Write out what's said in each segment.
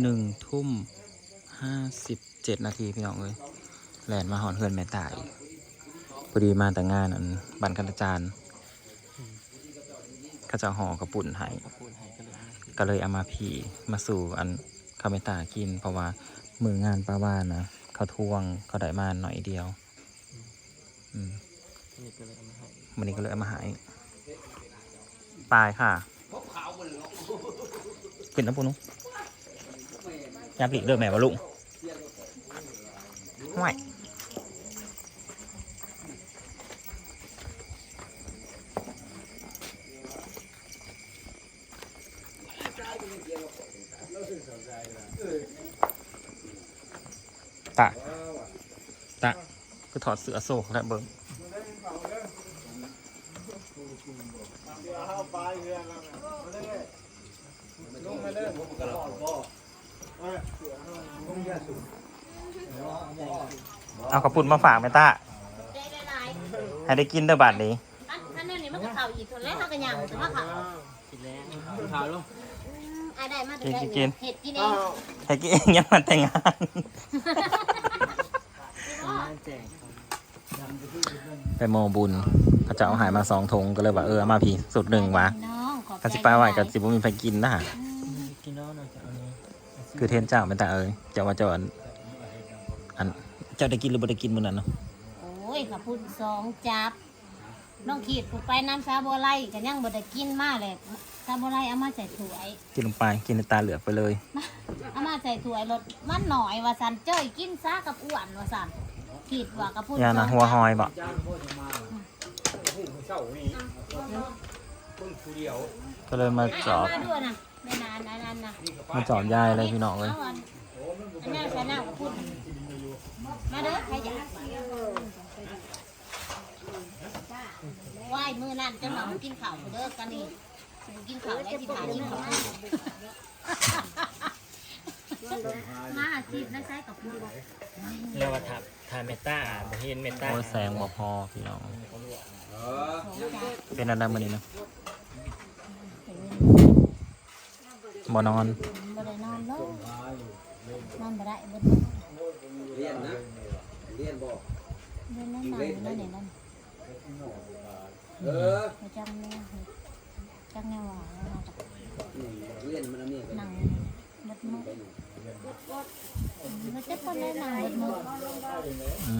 หนึ่งทุ่มห้าสิบเจ็ดนาทีพี่น้องเอ้ยแลนมาหอนเฮือนแม่ตายพอดีมาแต่งานอันบันคันจารย์เขาจะห่อกระปุ่นให้ปูนหายก็เลยเอามาผีมาสู่อันคาเมตากิน เพราะว่ามืองานป้าบ้านนะเขาทวงเขาได้มาหน่อยเดียวอืมวันนี้ก็เลยเอามาหายตายค่ะกินน้ำปูนุ ยับหลีกเด้อแม่วะลุงห่วยตะตะก็ถอดเสื้อโซ่แล้วเบิ้งลงมาเลย อากระปุ่นมาฝากแม่ต้าได้ได้หลายให้ได้กินเด้อบัดนี้อันอันนั้นนี่มันก็เข่าอีกคนแล้วเขาก็ยังแต่ว่าเขากินแล้วกินข้าวลูกอันได้มากินกินกินเห็ดกินเองให้กินเองยังมาแต่งงานมาแจกไปโมบุญเขาจะเอาหายมาสองทงก็เลยว่าเออเอามาพี่สุดหนึ่งวะน้องขอบใจกันสิไปไหวกับสิบุมีไปกินนะ คือเทนเจ้าเป็นตาเอ้ยเจ้าว่าเจ้าอันอันเจ้าได้กินหรือบ่ได้กินมื้อนั้นเนาะโอ้ยขับพุ่นสองจับ น้องขีดผูกไปน้ำซาบัวไล่กันยังบ่ได้กินมาเลยซาบัวไล่เอามาใส่ถ้วย กินลงไปกินในตาเหลือกไปเลย เอามาใส่ถ้วยรสมันหน่อยว่าสันเจ้ยกินซากับอ้วนว่าสันขีดว่ากับพุ่นยานะหัวหอยบ่ก็เลยมาจอบ มาด้วยนะไม่ นานนนั้นนะมาจอบยายเลยพี่น้องเลยาอันอันนั้นใส่น้ำกับพุ่นมาเด้อใครอยากไหว้มือนั่นจะมากินข้าวเด้อกันนี่กินข้าวได้ที่ฐานกินข้าวมาอาชีพนั่นใช้กับพุ่นเรียกว่าทาทาเมตาบ่เห็นเมตาโอ้แสงบ่พอพี่น้องเป็นอะไรมื้อนี้นะ บ่นอนบ่ได้นอนเลยนอนบ่ได้บ่เรียนนะเรียนบอกเล่นนั่นนั่นนั่นนี่นั่นเออจังแม่จังแนวว่าแล้วมากับอืมเรียนมันอันนี้ก็นั่งมัดมือมันจะคนได้นั่งมัดมืออื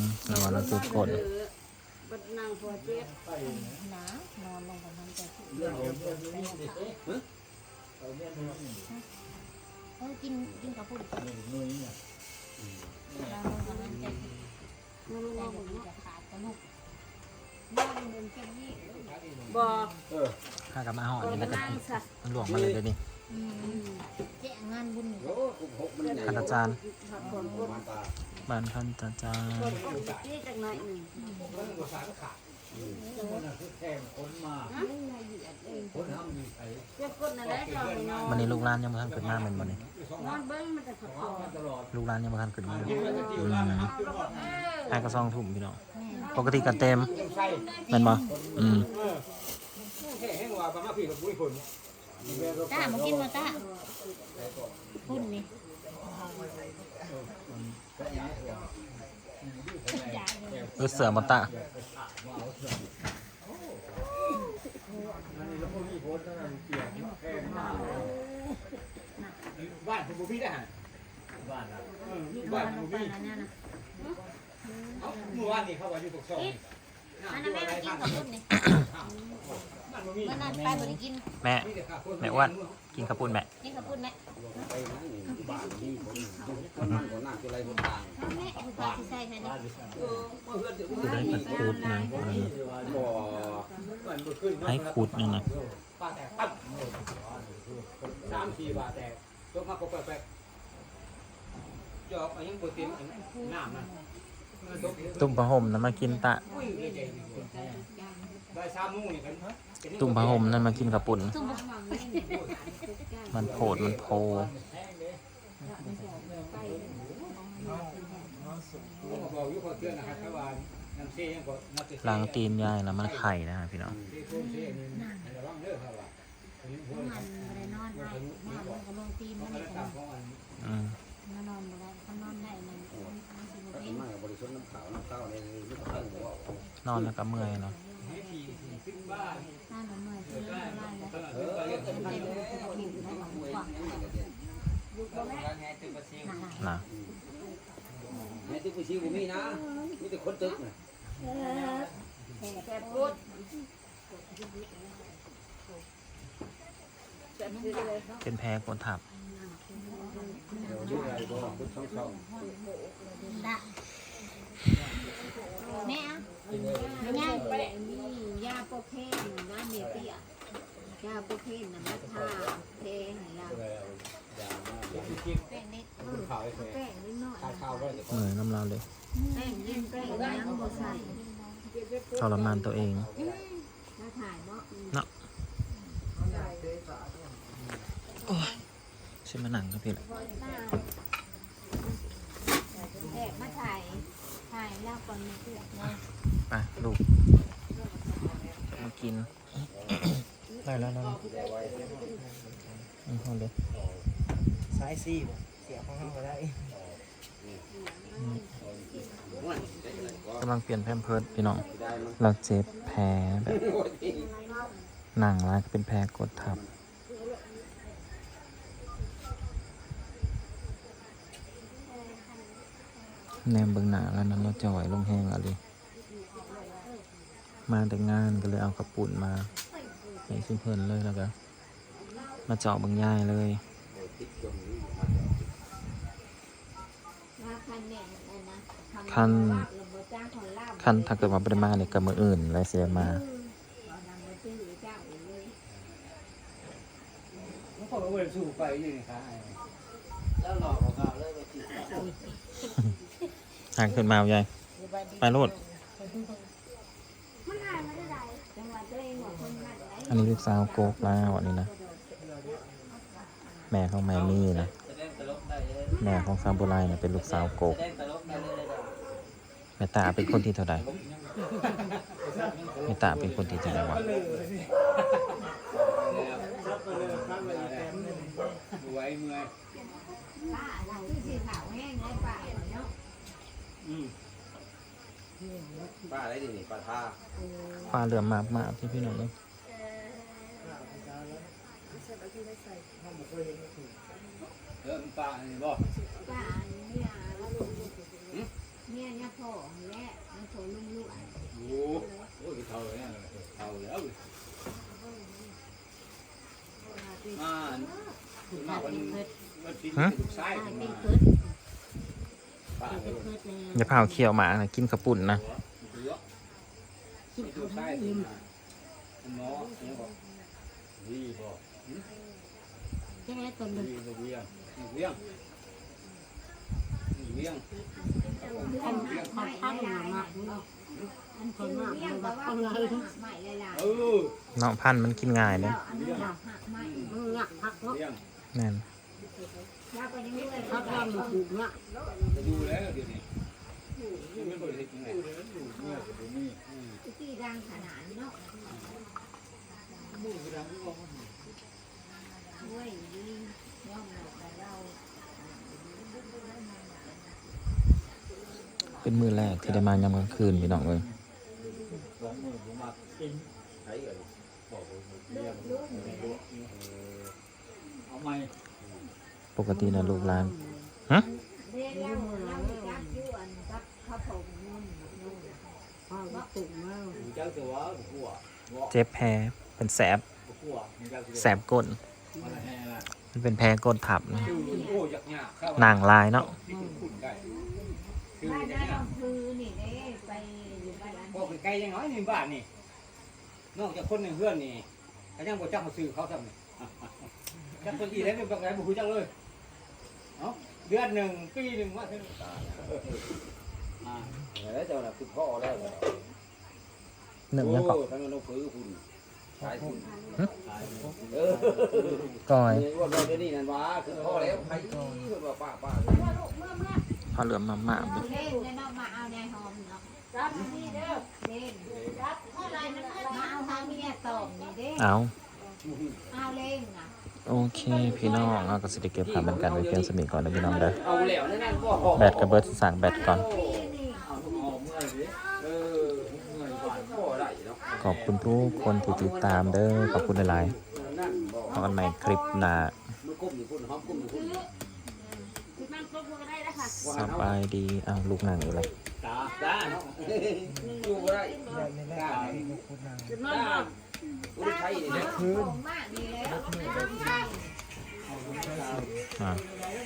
มแล้วว่าเราจุดกดหนานอนลงกับมันจะ เออกินกินกับพุ่นเราลงกับมันจะใจจะขาดกระลุกข้ากับมาหอดนี่แล้วก็มันหลวงมาเลยเดี๋ยวนี้แจ้งงานบุญโอ้หกมันใหญ่คันอาจารย์มาตาบ้านคันอาจารย์ วันนี้ลูกร้านยังไม่ทันขึ้นมาเป็นวันนี้ลูกร้านยังไม่ทันขึ้นมาอืมให้กระซองถุ่มพี่น้องปกติกันเต็มเป็นบ่อืมตามากินมาตาพุ่นนี่ เออเสือมาตะบ้านผมบุพี่ได้ฮะบ้านนะบ้านผมบุพี่เมื่อวานนี่เขาว่าอยู่ตกซองอันแม่กินกับพุ่นนี่บ้านนั่นไปบริกิน แม่แต่วคนแม่อ้วนกินข้าวปุ้นแม่กินกับพุ่นแม่ บานนี่ผมคนนั่งคนนั่งคืออะไรบนต่างแม่คุณพาสิใส่ให้นี่คือได้ผัดคูดนะบ่บ้านบุขึ้นให้คูดนี่นะป้าแตกปั๊บสามสี่บาทแตกตกมาก็แปะจอกอันยังปวดเต็มน้ำนะตุ่มผ้าห่มนะมากินตะตุ่มผ้าห่มนั่นมากินข้าวปุ้นมันโผดมันโพ หลังตีนยายแล้วมันไข่นะพี่น้องมันเลยนอนได้นอนมันก็ลงตีนมันเลยนอนอืมมันนอนมาได้ถ้านอนได้มันนอนแล้วก็เมื่อยเนาะนอนแล้วเมื่อยนอนแล้วก็เมื่อย นะแม่ที่ผู้ชิวมีนะมีแต่คนตึกนะแต่พูดเป็นแพ้กดทับเดี๋ยวดูอะไรบ่คุณช่องช่องดะแม่อะไม่ง่ายไปนี่ยาโปเพนนะเมเตียยาโปเพนนะมาทาเพงยา แป้งนิดเออแป้งนิดหน่อยข้าวก็จะเหนื่อยน้ำเราเลยแป้งยิ่งแป้งยังบ่ใส่ทรมานตัวเองมาถ่ายเนาะใช่มาหนังครับพี่ละแดกมาถ่ายถ่ายแล้วก่อนเพื่อนไปลูกมากินได้แล้วแล้วอืมเอาเลย สายซี่บ่เสียของเฮาก็ได้กำลังเปลี่ยนแพมเพิร์ดพี่น้อง เราเจ็บแผลแบบหนังร้ายก็เป็นแผลกดทับแนมเบิงหนาแล้วนั้นเราจ่อยลงแห้งอะไรมาแต่งานก็เลยเอากระปุ่นมาให้ซุ่มเพิ่นเลยแล้วก็ มาเจาะเบางย่ายเลย มาคันแน่นะ คันระบบจ้างของลาบขั้นถ้าเกิดมาปริมาเนี่ยกับมืออื่นและเสียมาเอานำมาซื้อเจ้าเลยมันก็เอาไว้สู้ไปนี่นี่ครับแล้วหลอกของเขาเลยไปจิตห่างขึ้นมาเอายายไปโลดจังหวัดอันนี้ลูกสาวโกกแล้วอันนี้นะ แม่ของแม่มี่นะ แม่ของซาบุไรนี่ยเป็นลูกสาวโกก แม่ตาเป็นคนที่เท่าใดแม่ตาเป็นคนที่เท่าใดวะไว้เมื่อยป้าเราคือสีขาวแห้งเลยป้าเนาะอืมป้าอะไรดิป้าท่าปลาเหลือมมากมากที่พี่น้องเลยเออมันป้านี่บ่ป้าเนี่ย เนี่ยเนี่ยพ่อและมันโถลุงลูกโอ้โหเท่าแล้วเท่าแล้วมามาวันวันปีนี้ลูกชายป้าเป็นเพิดป้าเป็นเพิดเลยอย่าพาเอาเคี่ยวหมานะกินกระปุ่นนะคิดลูเขากชายทำที่อิ่มน้อเนี่ยบอกดีบ่ใช่ตนนึงดีบ่เวียงเวียง เวียงคนเขาพักหนามาเนาะมันคนมากเลยว่าคนละใหม่หลยเออเนาะพันธุ์มันกินง่ายเลยวอันนี้หักใหม่มึงงักพักเนาะเลี้ยงแน่นพักว่ามันถูกเนี่ยจะดูแล้วเดี๋ยวนี้ไม่บ่ได้กินไงที่ดังขนาดเนาะด้วยดีย่อมเรา เป็นมือแรกที่ได้มายามกลางคืนพี่น้องเลยใช้เลยปกตินะลูกหลานเรียนแล้วเราจับยวนกับข้าวผมนุ่มนุ่มพ่อก็ตุ่มแล้วเจ็บแผลเป็นแสบ แสบก้นมันเป็นแผลก้นทับนะคือโอ้ยักนางลายเนาะ คือบ้านยันั้กนษ์ยากคือนี่เด้ไปอยู่บ้านนั้นพวกไก่ยังน้อยในบ้านนี่ นอกจากคนในเพื่อนนี่ก็ยังบ่จักมาซื้อเขาทำนี่จักคนอีแล้วเป็นแบบไหนบ่ฮู้จักเลยเอ้าเดือนหนึ่งปีหนึ่งว่าเท่านั้นอ่าเออเจ้าน่ะคือพ่อแล้วหนึ่งแล้วก็โอ้ทั้งนั้นเราคือคุณขายคุณเออก้อยว่าเราเดี๋ยวนี้นั่นวะคือพ่อแล้วใครเพิ่นว่าป้าป้าพอเหลือมมากๆเล่นแล้วเนาะมาเอาในหอมเนาะรับนี่เด้อเล่นมาเอาทางเมียตอบนี่เด้เอาเอาเล่นนะโอเค พี่น้องเอาก็สิได้เก็บภาพบรรยากาศไว้เพียงสมิก่อนนะพี่น้องเด้อเอาแล้วนั่นนั่นบ่แบตกับเบิร์ดสั่งแบตก่อนนี่นี่เอาทุกเออเงินผ่านพ่อได้เนาะขอบคุณทุกคนที่ติดตามเด้อขอบคุณหลายนั่นบอกๆพบกันใหม่คลิปหน้า นั่งครบก็ได้แล้วค่ะสบายดีอ้าวลูกนั่งอยู่เลยตาได้เนาะอยู่บ่ได้ได้จุดนอนบ่อุดชัยนี่ของมากดีแล้วอะ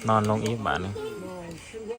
นอนลงอีกบาทหนึงที่